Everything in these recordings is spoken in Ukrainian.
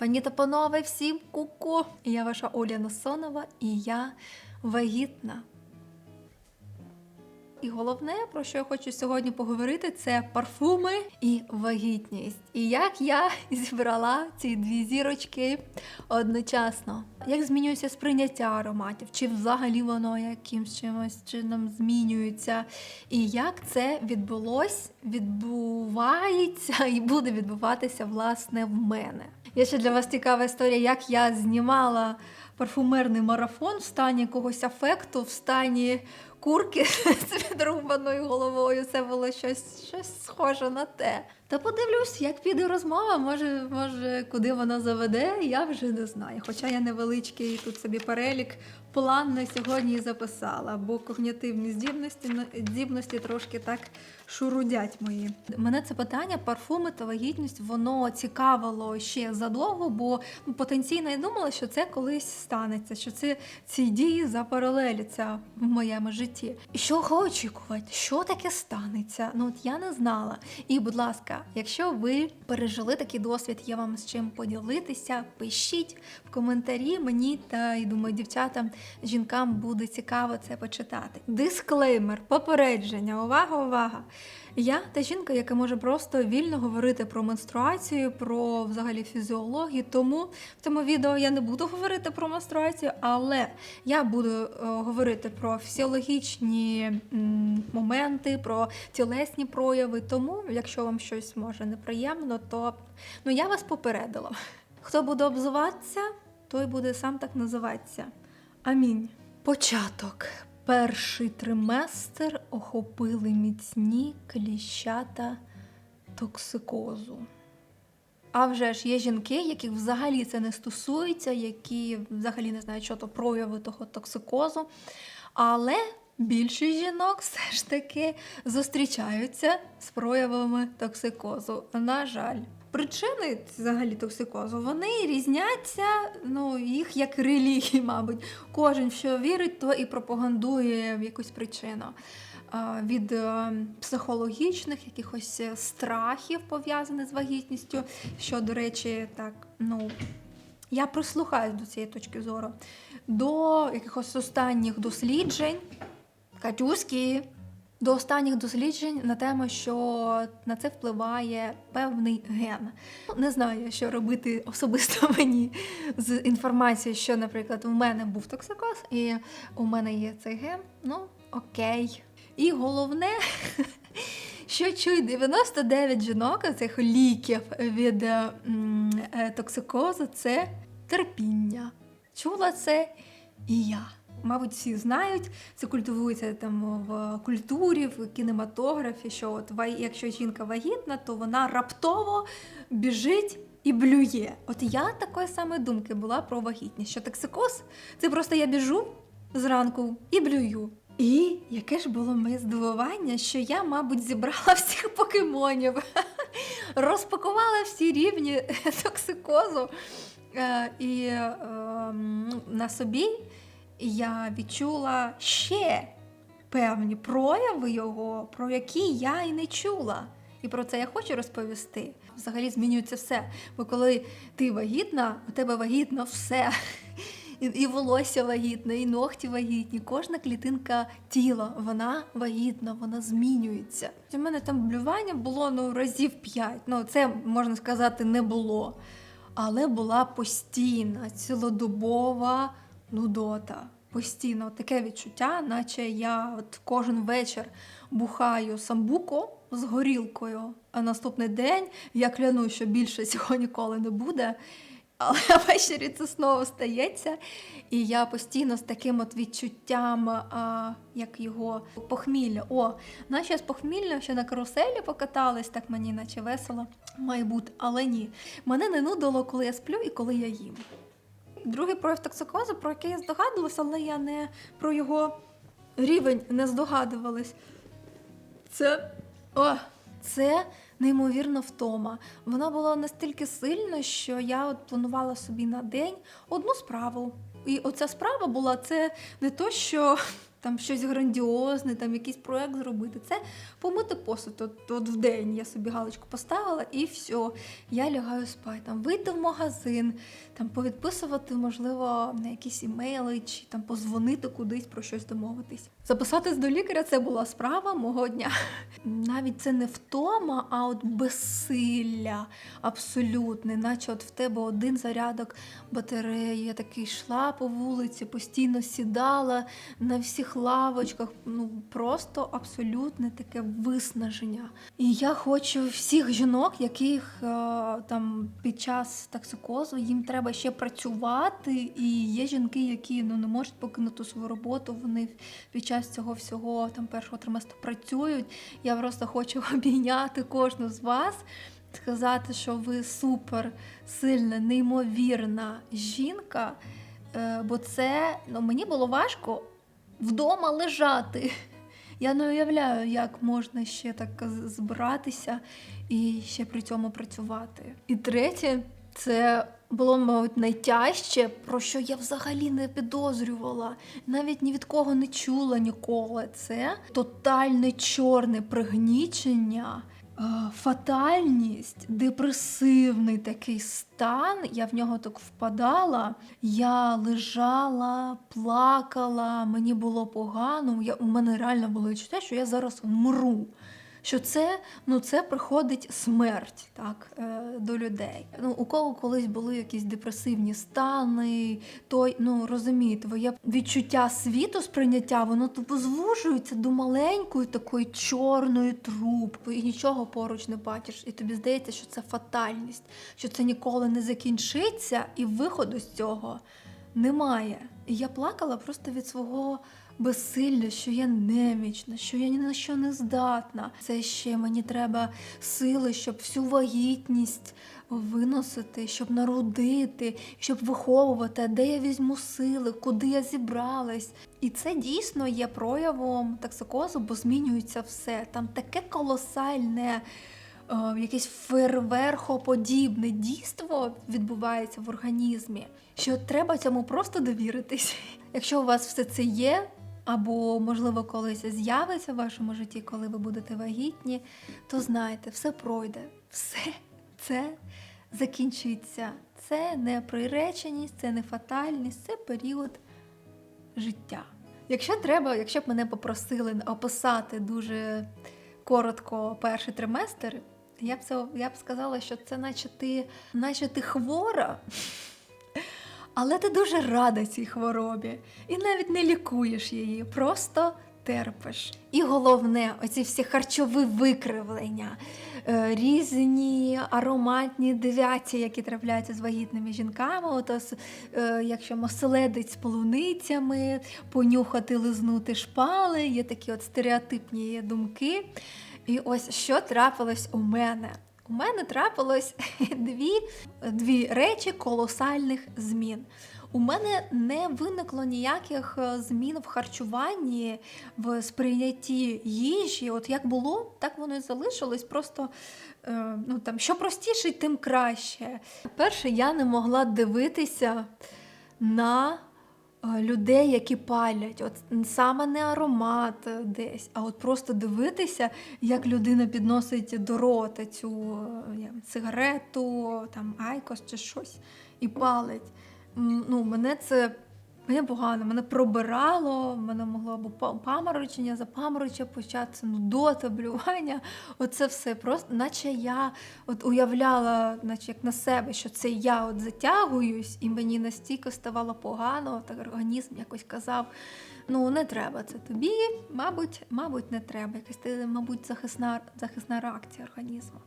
Пані та панове, всім ку-ку! Я ваша Оля Насонова і я вагітна. І головне, про що я хочу сьогодні поговорити, це парфуми і вагітність. І як я зібрала ці дві зірочки одночасно. Як змінюється сприйняття ароматів, чи взагалі воно якимсь чимось чином змінюється, і як це відбулось, відбувається і буде відбуватися власне в мене. Є ще для вас цікава історія, як я знімала парфумерний марафон в стані якогось афекту, в стані курки з відрубаною головою. Це було щось, щось схоже на те. Та подивлюсь, як піде розмова, може, може, куди вона заведе, я вже не знаю. Хоча я невеличкий тут собі перелік, план на сьогодні записала, бо когнітивні здібності, ну, здібності трошки так шурудять мої. Мене це питання, парфуми та вагітність, воно цікавило ще задовго, бо ну, потенційно я думала, що це колись станеться, що це ці дії запаралеляться в моєму житті. Що очікувати? Що таке станеться? Ну от я не знала. І, будь ласка, якщо ви пережили такий досвід, є вам з чим поділитися, пишіть в коментарі мені та і думаю, дівчатам, жінкам буде цікаво це почитати. Дисклеймер, попередження, увага, увага! Я та жінка, яка може просто вільно говорити про менструацію, про взагалі фізіологію. Тому в цьому відео я не буду говорити про менструацію, але я буду е, говорити про фізіологічні моменти, про тілесні прояви. Тому, якщо вам щось може неприємно, то ну я вас попередила. Хто буде обзиватися, той буде сам так називатися. Амінь. Початок. Перший триместр охопили міцні кліщата токсикозу. А вже ж є жінки, яких взагалі це не стосується, які взагалі не знають, що то прояви того токсикозу. Але більшість жінок все ж таки зустрічаються з проявами токсикозу. На жаль. Причини взагалі токсикозу вони різняться, ну їх як релігії, мабуть. Кожен, що вірить, то і пропагандує в якусь причину. Від е, психологічних якихось страхів пов'язаних з вагітністю, що, до речі, так, ну. Я прислухаюсь до цієї точки зору, до якихось останніх досліджень, Катюські, до останніх досліджень на тему, що на це впливає певний ген. Не знаю, що робити особисто мені з інформацією, що, наприклад, у мене був токсикоз, і у мене є цей ген. Ну, окей. І головне, що чують 99 жінок цих ліків від е, токсикозу це терпіння. Чула це і я. Мабуть, всі знають, це культивується там в культурі, в кінематографі, що от якщо жінка вагітна, то вона раптово біжить і блює. От я такої самої думки була про вагітність, що токсикоз це просто я біжу зранку і блюю. І яке ж було моє здивування, що я, мабуть, зібрала всіх покемонів, розпакувала всі рівні токсикозу. Е, І е, на собі я відчула ще певні прояви його, про які я і не чула. І про це я хочу розповісти. Взагалі змінюється все. Бо коли ти вагітна, у тебе вагітно все. І, і волосся вагітне, і ногті вагітні. Кожна клітинка тіла, вона вагітна, вона змінюється. У мене там блювання було ну разів п'ять. Ну це можна сказати не було. Але була постійна, цілодобова нудота. Постійно таке відчуття, наче я от кожен вечір бухаю самбуко з горілкою, а наступний день я кляну, що більше цього ніколи не буде. Але ввечері це знову стається, і я постійно з таким от відчуттям, а, як його похмілля. О, наче з похмілля ще на каруселі покатались, так мені наче весело має бути. Але ні, мене не нудило, коли я сплю і коли я їм. Другий прояв токсикозу, про який я здогадувалася, але я не про його рівень не здогадувалась. Це. О, це неймовірна втома. Вона була настільки сильна, що я от планувала собі на день одну справу. І оця справа була це не то, що там щось грандіозне, там якийсь проект зробити. Це помити посуд. От, от в день я собі галочку поставила і все. Я лягаю спати. Там вийти в магазин, там повідписувати, можливо, на якісь імейли чи там позвонити кудись про щось домовитись. Записатись до лікаря це була справа мого дня. Навіть це не втома, а от безсилля абсолютне, наче от в тебе один зарядок батареї. Я таки йшла по вулиці, постійно сідала на всіх лавочках. Ну просто абсолютне таке виснаження. І я хочу всіх жінок, яких е, там під час токсикозу їм треба ще працювати. І є жінки, які ну не можуть покинути свою роботу. Вони під час цього всього там першого триместру працюють. Я просто хочу обійняти кожну з вас. Сказати, що ви супер сильна, неймовірна жінка, Е, бо це ну, мені було важко вдома лежати. Я не уявляю, як можна ще так з- збиратися і ще при цьому працювати. І третє, це було, мабуть, найтяжче, про що я взагалі не підозрювала, навіть ні від кого не чула ніколи. Це тотальне чорне пригнічення. е, Фатальність, депресивний такий стан. Я в нього так впадала. Я лежала, плакала, мені було погано. Я, у мене реально було відчуття, що я зараз вмру. Що це, ну, це приходить смерть так, е, до людей. Ну, у кого колись були якісь депресивні стани, то ну розумієте, твоє відчуття світу сприйняття, воно тупо звужується до маленької такої чорної трубки, і нічого поруч не бачиш. І тобі здається, що це фатальність, що це ніколи не закінчиться, і виходу з цього немає. І я плакала просто від свого безсилля, що я немічна, що я ні на що не здатна. Це ще мені треба сили, щоб всю вагітність виносити, щоб народити, щоб виховувати, де я візьму сили, куди я зібралась. І це дійсно є проявом токсикозу, бо змінюється все. Там таке колосальне. е, Якесь фейерверхоподібне дійство відбувається в організмі, що треба цьому просто довіритись. Якщо у вас все це є, або, можливо, колись з'явиться в вашому житті, коли ви будете вагітні, то знайте, все пройде, все це закінчиться. Це не приреченість, це не фатальність, це період життя. Якщо треба, якщо б мене попросили описати дуже коротко перший триместр, я б це я б сказала, що це наче ти, наче ти хвора, але ти дуже рада цій хворобі і навіть не лікуєш її, просто терпиш. І головне, оці всі харчові викривлення, е, різні ароматні девіації, які трапляються з вагітними жінками. От ос- е, якщо оселедець з полуницями, понюхати, лизнути шпали, є такі от стереотипні думки. І ось що трапилось у мене. У мене трапилось дві, дві речі колосальних змін. У мене не виникло ніяких е, змін в харчуванні, в сприйнятті їжі. От як було, так воно і залишилось. Просто е, ну, там, що простіше, тим краще. Перше, я не могла дивитися на людей, які палять. От саме не аромат е, десь, а от просто дивитися, як людина підносить до рота цю е, як, сигарету, там айкос чи щось і палить. Ну, мене це. Мені погано, мене пробирало, мене могло або па- паморочення, запаморочення початися, нудота, блювання. Оце все просто, наче я от уявляла, наче як на себе, що це я от затягуюсь, і мені настільки ставало погано, так організм якось казав: ну не треба це тобі, мабуть, мабуть, не треба. Якась ти, мабуть, захисна, захисна реакція організму.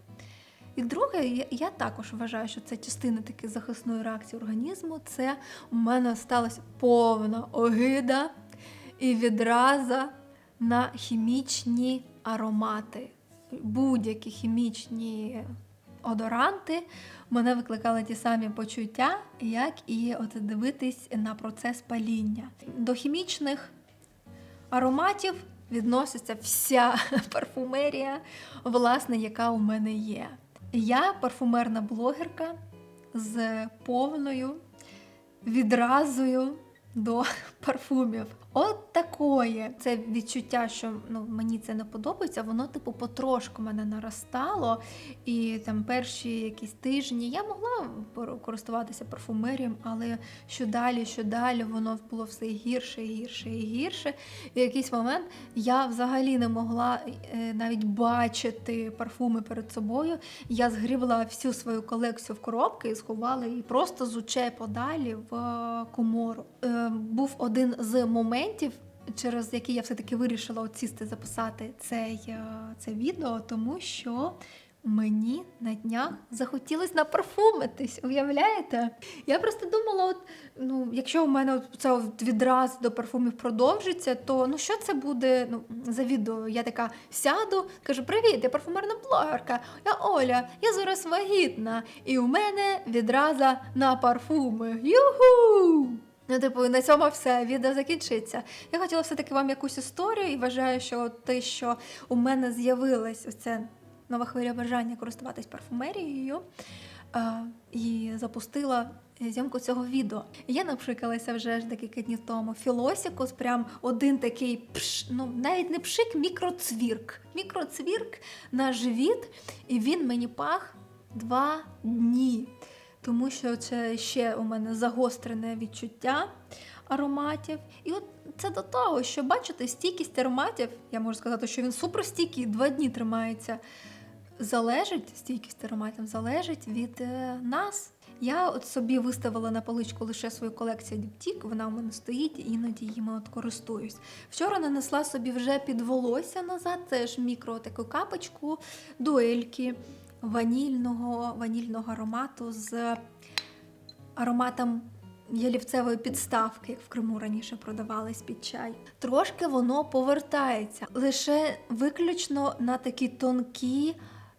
І друге, я, я також вважаю, що це частина таки захисної реакції організму. Це у мене сталася повна огида і відраза на хімічні аромати. Будь-які хімічні одоранти мене викликали ті самі почуття, як і от дивитись на процес паління. До хімічних ароматів відноситься вся парфумерія, власне, яка у мене є. Я парфумерна блогерка з повною відразою до парфумів. От такої. Це відчуття, що ну, мені це не подобається, воно, типу, потрошку мене наростало. І там перші якісь тижні я могла користуватися парфумерієм, але що далі, що далі, воно було все гірше, гірше і гірше. І в якийсь момент я взагалі не могла е, навіть бачити парфуми перед собою. Я згрібла всю свою колекцію в коробки і сховала її просто з очей подалі в е, комору. Е, був один з моментів. Через який я все-таки вирішила сісти записати цей, е, це відео, тому що мені на днях захотілось напарфумитись, уявляєте? Я просто думала, от, ну, якщо у мене це от відраз до парфумів продовжиться, то ну що це буде ну, за відео? Я така сяду, кажу: Привіт, я парфумерна блогерка, я Оля, я зараз вагітна, і у мене відраза на парфуми. Юху! Ну, типу, на цьому все, відео закінчиться. Я хотіла все-таки вам якусь історію і вважаю, що те, що у мене з'явилось оце нове хвиля бажання користуватись парфумерією, і запустила зйомку цього відео. Я напшикалася вже ж декілька днів тому. Філосікус, прям один такий пш, ну навіть не пшик, мікроцвірк. Мікроцвірк на живіт, і він мені пах два дні. Тому що це ще у мене загострене відчуття ароматів. І от це до того, що бачите, стійкість ароматів, я можу сказати, що він суперстійкий, два дні тримається. Залежить, стійкість ароматів залежить від е, нас. Я от собі виставила на поличку лише свою колекцію Діптік, вона у мене стоїть, іноді їм от користуюсь. Вчора нанесла собі вже під волосся назад, теж мікро таку капочку дуельки ванільного, ванільного аромату з ароматом ялівцевої підставки, як в Криму раніше продавались під чай. Трошки воно повертається лише виключно на такі тонкі,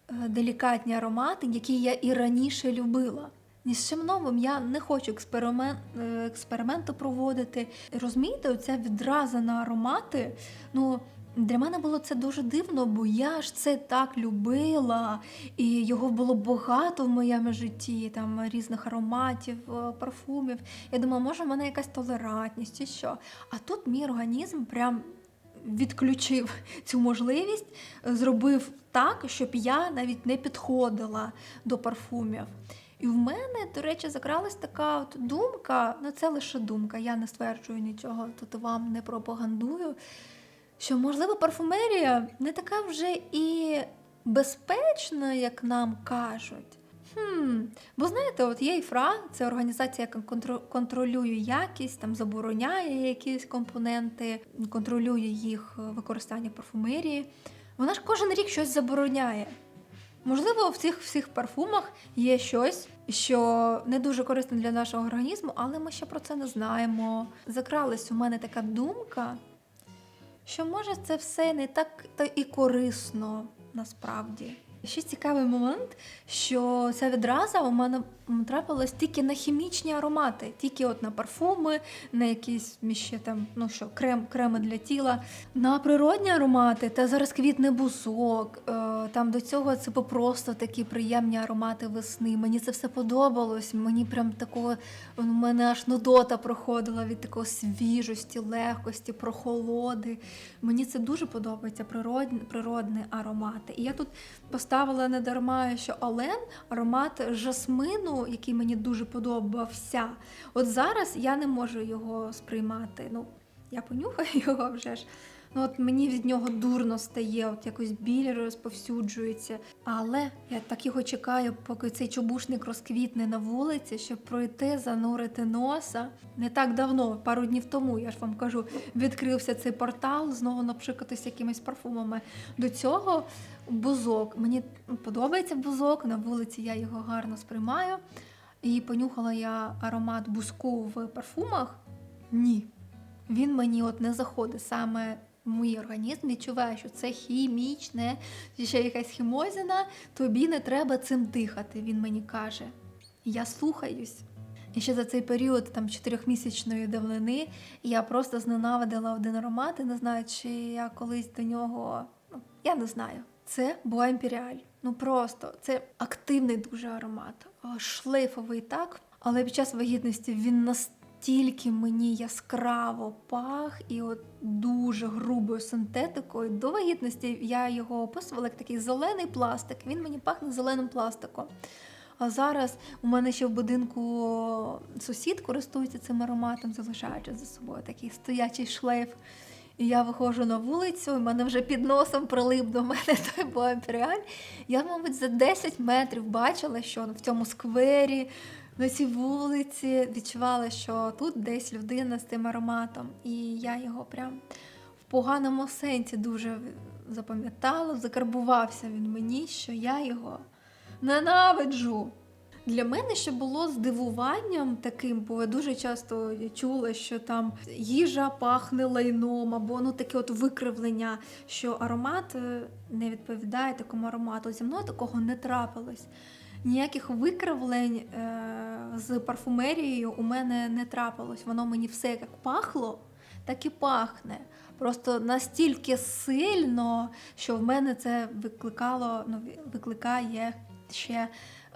е, делікатні аромати, які я і раніше любила. Ні з чим новим я не хочу експеримент, е, експерименту проводити. Розумієте, оця відраза на аромати. Ну, для мене було це дуже дивно, бо я ж це так любила, і його було багато в моєму житті, там різних ароматів, е, парфумів. Я думала, може, в мене якась толерантність чи що. А тут мій організм прям відключив цю можливість, зробив так, щоб я навіть не підходила до парфумів. І в мене, до речі, закралась така от думка, ну це лише думка, я не стверджую нічого, тут вам не пропагандую що, можливо, парфумерія не така вже і безпечна, як нам кажуть. Хм, Бо знаєте, от є ІФРА, це організація, яка контролює якість, там забороняє якісь компоненти, контролює їх е, використання парфумерії. Вона ж кожен рік щось забороняє. Можливо, в цих всіх парфумах є щось, що не дуже корисне для нашого організму, але ми ще про це не знаємо. Закралась у мене така думка, що може це все не так та і корисно насправді. Ще цікавий момент, що ця відраза у мене трапилась тільки на хімічні аромати, тільки от на парфуми, на якісь ще там, ну що, крем, креми для тіла, на природні аромати, та зараз квітне бузок. Там до цього це просто такі приємні аромати весни. Мені це все подобалось. Мені прям такого у мене аж нудота проходила від такої свіжості, легкості, прохолоди. Мені це дуже подобається природні, природні аромати. І я тут поставила не дарма, що Олен аромат жасмину, який мені дуже подобався. От зараз я не можу його сприймати. Ну, я понюхаю його вже ж. Ну, от мені від нього дурно стає, от якось біль розповсюджується. Але я так його чекаю, поки цей чобушник розквітне на вулиці, щоб пройти, занурити носа. Не так давно, пару днів тому, я ж вам кажу, відкрився цей портал, знову напшикатись якимись парфумами. До цього бузок. Мені подобається бузок, на вулиці я його гарно сприймаю. І понюхала я аромат бузку в парфумах. Ні. Він мені от не заходить саме мій організм, відчуваю, що це хімічне, ще якась хімозіна, тобі не треба цим дихати, він мені каже. Я слухаюсь. І ще за цей період там чотирьохмісячної давнини я просто зненавидила один аромат і не знаю, чи я колись до нього. Ну, я не знаю. Це Imperial. Ну просто це активний дуже аромат, шлейфовий так. Але під час вагітності він настільки мені яскраво пах і от дуже грубою синтетикою. До вагітності я його описувала як такий зелений пластик. Він мені пахне зеленим пластиком. А зараз у мене ще в будинку сусід користується цим ароматом, залишаючи за собою такий стоячий шлейф. І я виходжу на вулицю, і мене вже під носом прилип до мене той Боемпіріаль. Я, мабуть, за 10 метрів бачила, що в цьому сквері, на цій вулиці відчувала, що тут десь людина з тим ароматом. І я його прям в поганому сенсі дуже запам'ятала, закарбувався він мені, що я його ненавиджу. Для мене ще було здивуванням таким, бо я дуже часто чула, що там їжа пахне лайном, або ну таке от викривлення, що аромат е, не відповідає такому аромату. Зі мною такого не трапилось. Ніяких викривлень е- з парфумерією у мене не трапилось. Воно мені все як пахло, так і пахне. Просто настільки сильно, що в мене це викликало, ну, викликає ще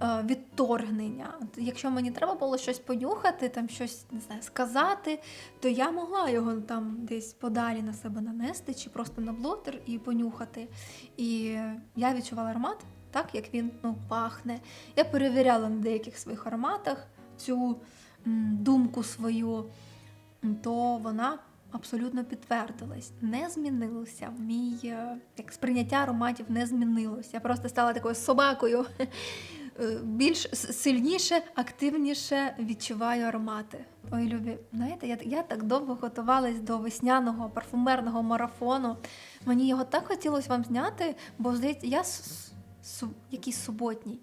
е, відторгнення. Якщо мені треба було щось понюхати, там щось не знаю, сказати, то я могла його там десь подалі на себе нанести, чи просто на блотер і понюхати. І я відчувала аромат так, як він ну, пахне. Я перевіряла на деяких своїх ароматах цю думку свою, то вона. Абсолютно підтвердилась, не змінилося. Мій е, як сприйняття ароматів не змінилося. Я просто стала такою собакою. Е, більш сильніше, активніше відчуваю аромати. Ой, любі, знаєте, я я так довго готувалась до весняного парфумерного марафону. Мені його так хотілося вам зняти, бо здається, я су, якийсь суботній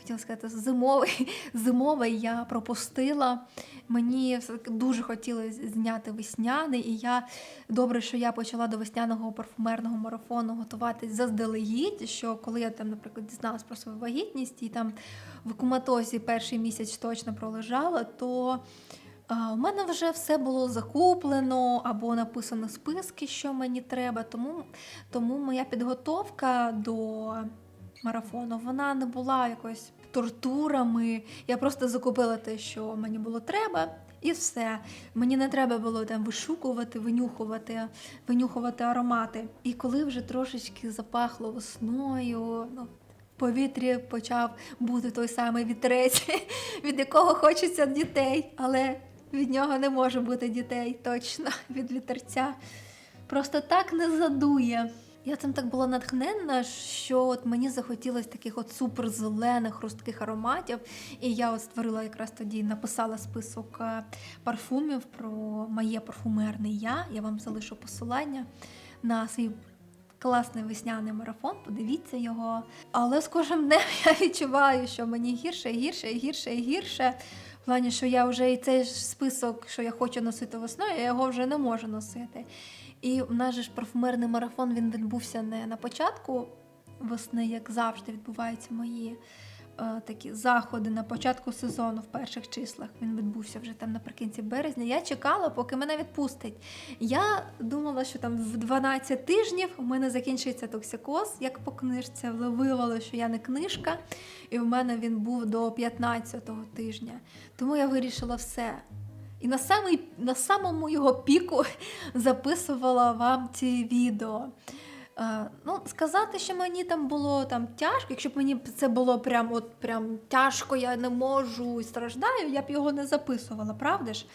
хотіла сказати, зимовий зимовий я пропустила. Мені дуже хотілося зняти весняний, і я добре, що я почала до весняного парфумерного марафону готуватись заздалегідь. Що коли я там, наприклад, дізналась про свою вагітність і там в куматозі перший місяць точно пролежала, то у мене вже все було закуплено або написано списки, що мені треба. Тому, Тому моя підготовка до марафону. Вона не була якось тортурами. Я просто закупила те, що мені було треба, і все. Мені не треба було там вишукувати, винюхувати, винюхувати аромати. І коли вже трошечки запахло весною, ну. В повітрі почав бути той самий вітрець, від якого хочеться дітей, але від нього не може бути дітей точно від вітерця. Просто так не задує. Я цим так була натхненна, що от мені захотілося таких от суперзелених хрустких ароматів. І я от створила якраз тоді, написала список е, парфумів про моє парфумерне я. Я вам залишу посилання на свій класний весняний марафон. Подивіться його. Але з кожним днем я відчуваю, що мені гірше, гірше, гірше, гірше. В плані, що я вже і цей список, що я хочу носити весною, я його вже не можу носити. І в нас же ж парфумерний марафон він відбувся не на початку весни, як завжди відбуваються мої е, такі заходи на початку сезону в перших числах. Він відбувся вже там наприкінці березня. Я чекала, поки мене відпустить. Я думала, що там в 12 тижнів у мене закінчиться токсикоз, як по книжці, виявилося, що я не книжка, і в мене він був до 15-го тижня. Тому я вирішила все. І на самий, на самому його піку записувала вам ці відео. Е, ну, Сказати, що мені там було там тяжко, якщо б мені це було прям от прям тяжко, я не можу і страждаю, я б його не записувала, правда ж?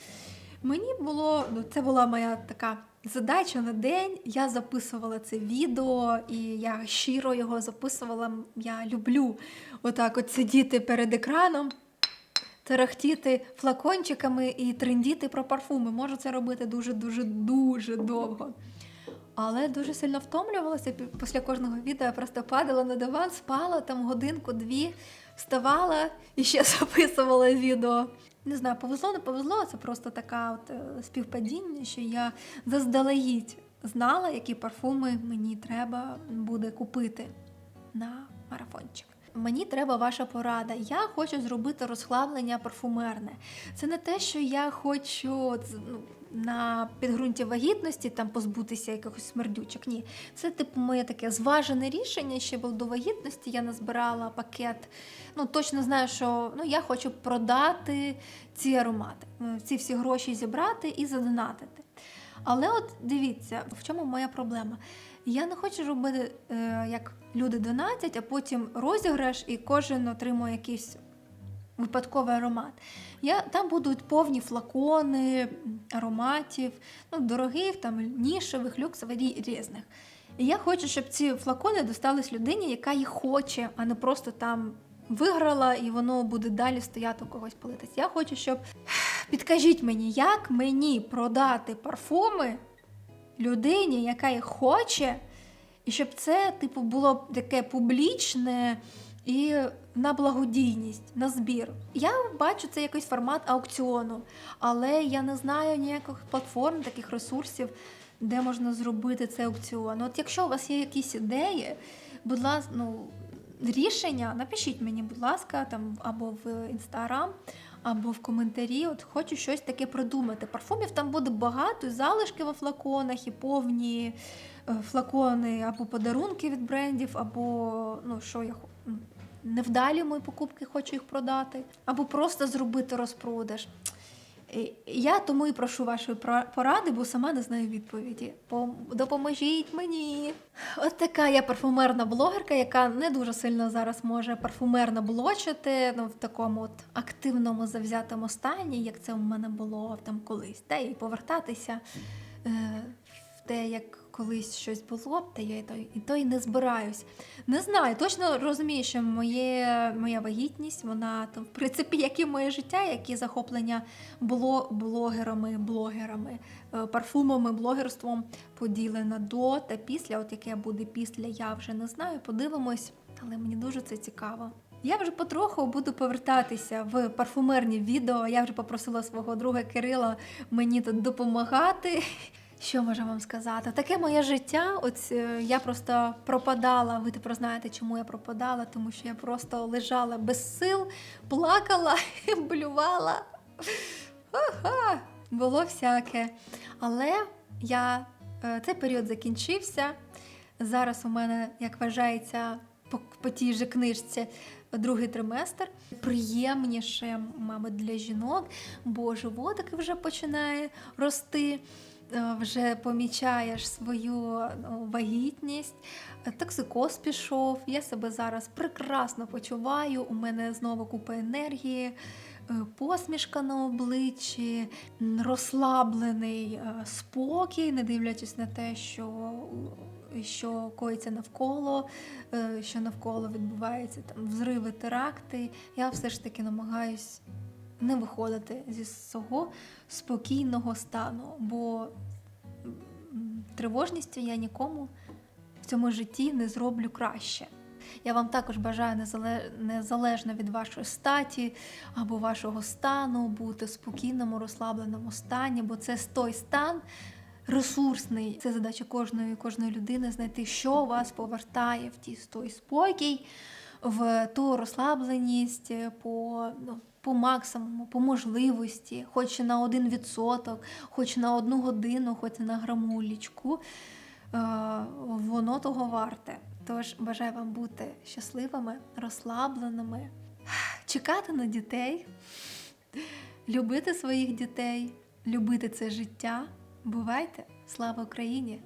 Мені було, ну це була моя така задача на день. Я записувала це відео, і я щиро його записувала. Я люблю отак от сидіти перед екраном тарахтіти флакончиками і трендіти про парфуми. Можу це робити дуже-дуже дуже довго. Але дуже сильно втомлювалася. Після кожного відео я просто падала на диван, спала там годинку-дві, вставала і ще записувала відео. Не знаю, повезло, не повезло. Це просто така от е, співпадіння, що я заздалегідь знала, які парфуми мені треба буде купити на марафончик. Мені треба ваша порада. Я хочу зробити розхлаблення парфумерне. Це не те, що я хочу ну, на підґрунті вагітності там позбутися якихось смердючок. Ні, це типу моє таке зважене рішення. Ще було до вагітності. Я назбирала пакет. Ну точно знаю, що ну я хочу продати ці аромати, е, ці всі гроші зібрати і задонатити. Але от дивіться, в чому моя проблема. Я не хочу робити, е, як люди донатять, а потім розіграш, і кожен отримує якийсь випадковий аромат. Я, Там будуть повні флакони ароматів, ну, дорогих, там, нішевих, люксових різних. І я хочу, щоб ці флакони достались людині, яка їх хоче, а не просто там виграла і воно буде далі стояти у когось политись. Я хочу, щоб підкажіть мені, як мені продати парфуми людині, яка їх хоче, і щоб це, типу, було таке публічне і на благодійність, на збір. Я бачу це якийсь формат аукціону, але я не знаю ніяких платформ, таких ресурсів, де можна зробити цей аукціон. От якщо у вас є якісь ідеї, будь ласка, ну. Рішення напишіть мені, будь ласка, там або в інстаграм, або в коментарі. От хочу щось таке придумати. Парфумів там буде багато, і залишки во флаконах, і повні е, флакони, або подарунки від брендів, або ну що я невдалі мої покупки, хочу їх продати, або просто зробити розпродаж. Я тому і прошу вашої пора- поради, бо сама не знаю відповіді. Допоможіть мені. От така я парфумерна блогерка, яка не дуже сильно зараз може парфумерно блочити, ну в такому от активному завзятому стані, як це у мене було там колись, та і повертатися е, в те, як колись щось було, та я і то, і то й не збираюсь. Не знаю, точно розумію, що моє, моя вагітність, вона там, в принципі, як і моє життя, як і захоплення бло, блогерами, блогерами, е, парфумами, блогерством поділена до та після. От яке буде після, я вже не знаю. Подивимось, але мені дуже це цікаво. Я вже потроху буду повертатися в парфумерні відео. Я вже попросила свого друга Кирила мені тут допомагати. Що можу вам сказати? Таке моє життя. От е, я просто пропадала. Ви тепер знаєте, чому я пропадала? Тому що я просто лежала без сил, плакала, блювала. Ага, було всяке. Але я е, цей період закінчився. Зараз у мене, як вважається, по, по тій же книжці другий триместр. Приємніше, мабуть, для жінок, бо животик вже починає рости. Е, Вже помічаєш свою ну, вагітність, токсикоз пішов. Я себе зараз прекрасно почуваю. У мене знову купа енергії, е, посмішка на обличчі, розслаблений е, спокій, не дивлячись на те, що, що коїться навколо, що навколо відбуваються там взриви, теракти. Я все ж таки намагаюсь не виходити зі свого спокійного стану, бо тривожністю я нікому в цьому житті не зроблю краще. Я вам також бажаю незалежно від вашої статі або вашого стану бути в спокійному, розслабленому стані, бо це той стан ресурсний. Це задача кожної кожної людини знайти, що вас повертає в ті той спокій, в ту розслабленість по, ну, по максимуму, по можливості, хоч на один відсоток, хоч на одну годину, хоч на грамулечку. Е, воно того варте. Тож бажаю вам бути щасливими, розслабленими, чекати на дітей, любити своїх дітей, любити це життя. Бувайте! Слава Україні!